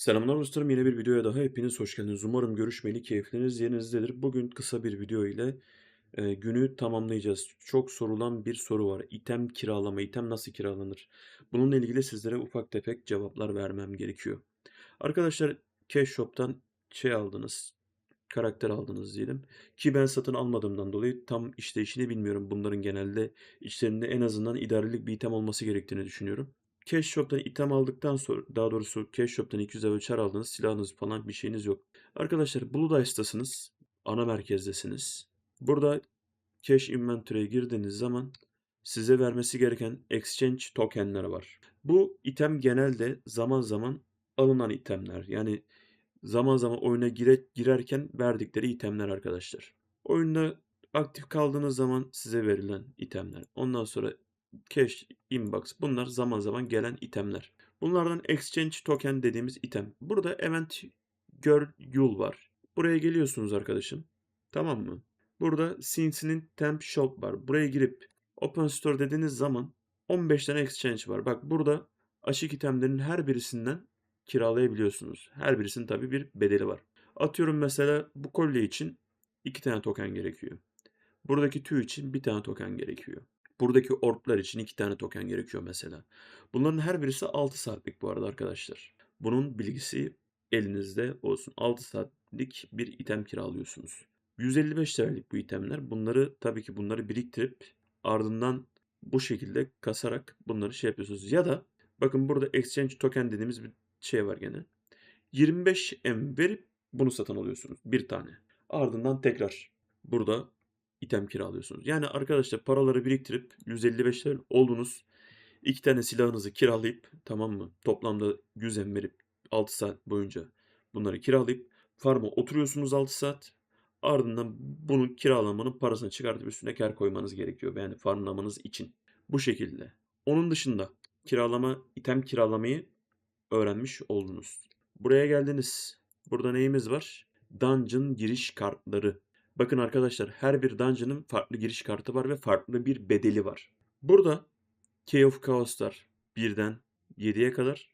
Selamlar dostlarım. Yine bir videoya daha hepiniz hoş geldiniz. Umarım görüşmeli keyifleriniz yerinizdedir. Bugün kısa bir video ile e, günü tamamlayacağız. Çok sorulan bir soru var. İtem kiralama, item nasıl kiralanır? Bununla ilgili sizlere ufak tefek cevaplar vermem gerekiyor. Arkadaşlar Cash Shop'tan şey aldınız, karakter aldınız diyelim. Ki ben satın almadığımdan dolayı tam işleyişini bilmiyorum. Bunların genelde içlerinde en azından idarelik bir item olması gerektiğini düşünüyorum. Cash Shop'tan item aldıktan sonra daha doğrusu Cash Shop'tan 200 level çar aldınız. Silahınız falan bir şeyiniz yok. Arkadaşlar Blue Dice'tasınız. Ana merkezdesiniz. Burada Cash Inventory'e girdiğiniz zaman size vermesi gereken exchange tokenler var. Bu item genelde zaman zaman alınan itemler. Yani zaman zaman oyuna gire, girerken verdikleri itemler arkadaşlar. Oyunda aktif kaldığınız zaman size verilen itemler. Ondan sonra cash, inbox bunlar zaman zaman gelen itemler. Bunlardan exchange token dediğimiz item. Burada event gör yul var. Buraya geliyorsunuz arkadaşım. Tamam mı? Burada Cincy'nin temp shop var. Buraya girip open store dediğiniz zaman 15 tane exchange var. Bak burada açık itemlerin her birisinden kiralayabiliyorsunuz. Her birisinin tabii bir bedeli var. Atıyorum mesela bu kolye için 2 tane token gerekiyor. Buradaki tüy için bir tane token gerekiyor. Buradaki orplar için iki tane token gerekiyor mesela. Bunların her birisi 6 saatlik bu arada arkadaşlar. Bunun bilgisi elinizde olsun. 6 saatlik bir item kiralıyorsunuz. 155 TL'lik bu itemler. Bunları tabii ki bunları biriktirip ardından bu şekilde kasarak bunları şey yapıyorsunuz. Ya da bakın burada exchange token dediğimiz bir şey var gene. 25 M verip bunu satın alıyorsunuz. Bir tane. Ardından tekrar burada item kiralıyorsunuz. Yani arkadaşlar paraları biriktirip 155 TL oldunuz. İki tane silahınızı kiralayıp tamam mı? Toplamda 100 M verip 6 saat boyunca bunları kiralayıp farma oturuyorsunuz 6 saat. Ardından bunun kiralamanın parasını çıkartıp üstüne kar koymanız gerekiyor. Yani farmlamanız için. Bu şekilde. Onun dışında kiralama, item kiralamayı öğrenmiş oldunuz. Buraya geldiniz. Burada neyimiz var? Dungeon giriş kartları. Bakın arkadaşlar her bir dungeon'ın farklı giriş kartı var ve farklı bir bedeli var. Burada Key of Chaos'lar 1'den 7'ye kadar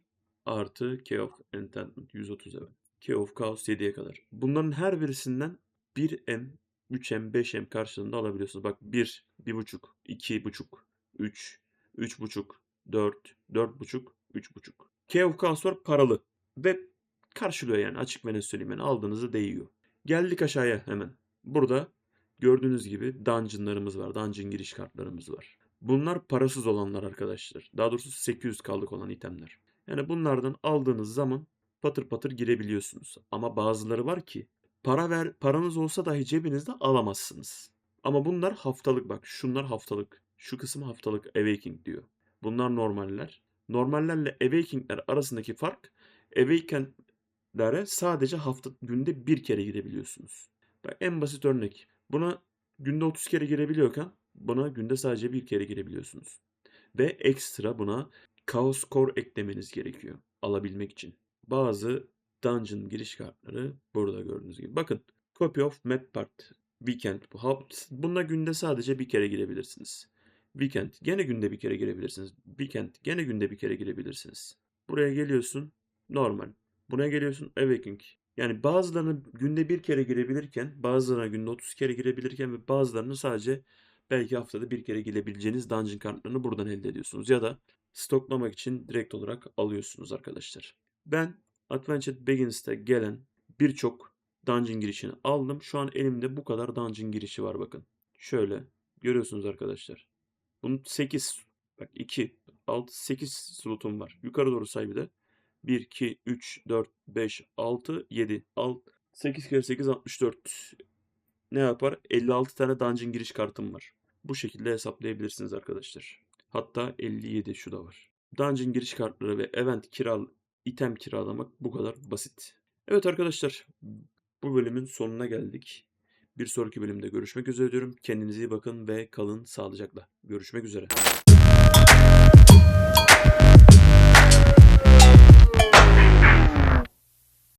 artı Key of Enchantment 130 evet. Key of Chaos 7'ye kadar. Bunların her birisinden 1M, 3M, 5M karşılığında alabiliyorsunuz. Bak 1, 1.5, 2.5, 3, 3.5, 4, 4.5, 3.5. Key of Chaos paralı ve karşılıyor yani açık ve ne söyleyeyim yani aldığınızı değiyor. Geldik aşağıya hemen. Burada gördüğünüz gibi dungeonlarımız var. Dungeon giriş kartlarımız var. Bunlar parasız olanlar arkadaşlar. Daha doğrusu 800 kaldık olan itemler. Yani bunlardan aldığınız zaman patır patır girebiliyorsunuz. Ama bazıları var ki para ver paranız olsa dahi cebinizde alamazsınız. Ama bunlar haftalık bak. Şunlar haftalık. Şu kısım haftalık Awakening diyor. Bunlar normaller. Normallerle Awakening'ler arasındaki fark Awakening'lere sadece hafta günde bir kere girebiliyorsunuz. En basit örnek. Buna günde 30 kere girebiliyorken buna günde sadece bir kere girebiliyorsunuz. Ve ekstra buna Chaos Core eklemeniz gerekiyor alabilmek için. Bazı dungeon giriş kartları burada gördüğünüz gibi. Bakın Copy of Map Part Weekend. Bunda günde sadece bir kere girebilirsiniz. Weekend gene günde bir kere girebilirsiniz. Weekend gene günde bir kere girebilirsiniz. Buraya geliyorsun normal. Buraya geliyorsun Awakening. Yani bazılarını günde bir kere girebilirken, bazılarına günde 30 kere girebilirken ve bazılarını sadece belki haftada bir kere girebileceğiniz dungeon kartlarını buradan elde ediyorsunuz. Ya da stoklamak için direkt olarak alıyorsunuz arkadaşlar. Ben Adventure Begins'te gelen birçok dungeon girişini aldım. Şu an elimde bu kadar dungeon girişi var bakın. Şöyle görüyorsunuz arkadaşlar. Bunun 8, bak 2, 6, 8 slotum var. Yukarı doğru say bir de. 1, 2, 3, 4, 5, 6, 7. 6, 8 kere 8 64. Ne yapar? 56 tane dungeon giriş kartım var. Bu şekilde hesaplayabilirsiniz arkadaşlar. Hatta 57 şu da var. Dungeon giriş kartları ve event kiral item kiralamak bu kadar basit. Evet arkadaşlar bu bölümün sonuna geldik. Bir sonraki bölümde görüşmek üzere diyorum. Kendinize iyi bakın ve kalın sağlıcakla. Görüşmek üzere.